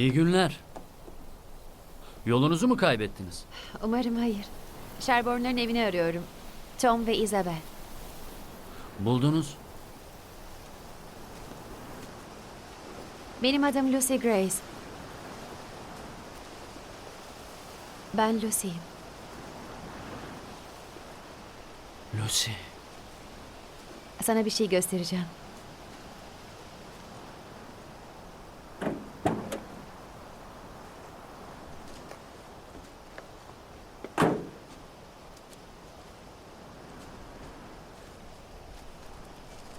İyi günler. Yolunuzu mu kaybettiniz? Umarım hayır. Sherborne'ların evini arıyorum. Tom ve Isabel. Buldunuz. Benim adım Lucy Grace. Ben Lucy'yim. Lucy. Sana bir şey göstereceğim.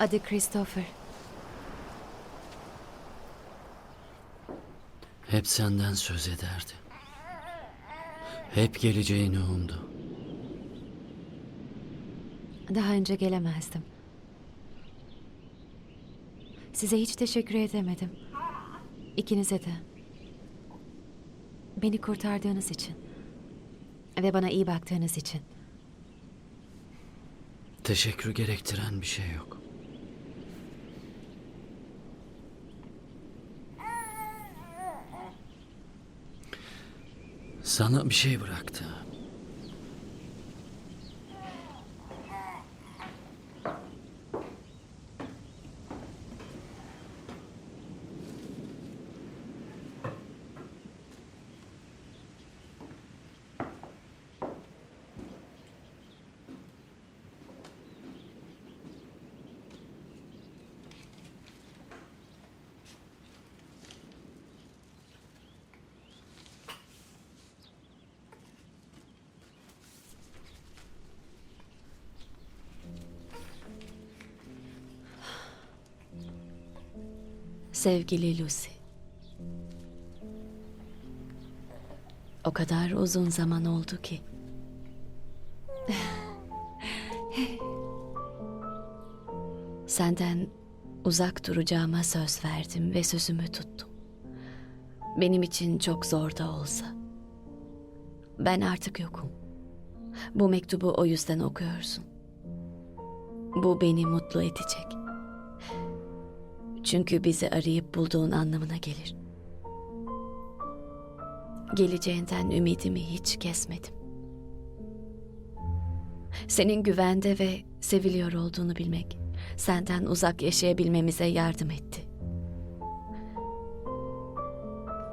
Adı Christopher. Hep senden söz ederdi. Hep geleceğini umdu. Daha önce gelemezdim. Size hiç teşekkür edemedim. İkinize de. Beni kurtardığınız için. Ve bana iyi baktığınız için. Teşekkür gerektiren bir şey yok. Sana bir şey bıraktı. Sevgili Lucy. O kadar uzun zaman oldu ki. Senden uzak duracağıma söz verdim ve sözümü tuttum. Benim için çok zor da olsa. Ben artık yokum. Bu mektubu o yüzden okuyorsun. Bu beni mutlu edecek. Çünkü bizi arayıp bulduğun anlamına gelir. Geleceğinden ümidimi hiç kesmedim. Senin güvende ve seviliyor olduğunu bilmek senden uzak yaşayabilmemize yardım etti.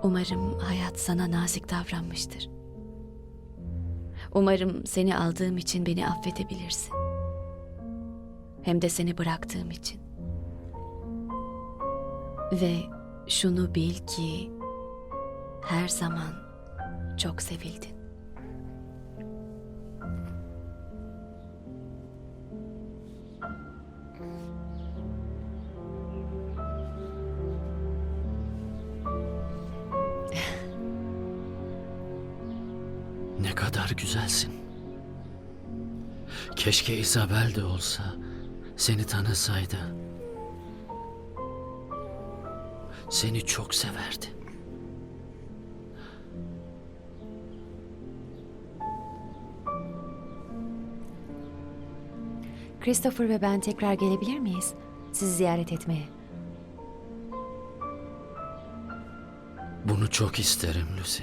Umarım hayat sana nazik davranmıştır. Umarım seni aldığım için beni affedebilirsin. Hem de seni bıraktığım için. Ve şunu bil ki her zaman çok sevildin. Ne kadar güzelsin. Keşke Isabel de olsa seni tanısaydı. Seni çok severdi. Christopher ve ben tekrar gelebilir miyiz? Sizi ziyaret etmeye. Bunu çok isterim Lucy.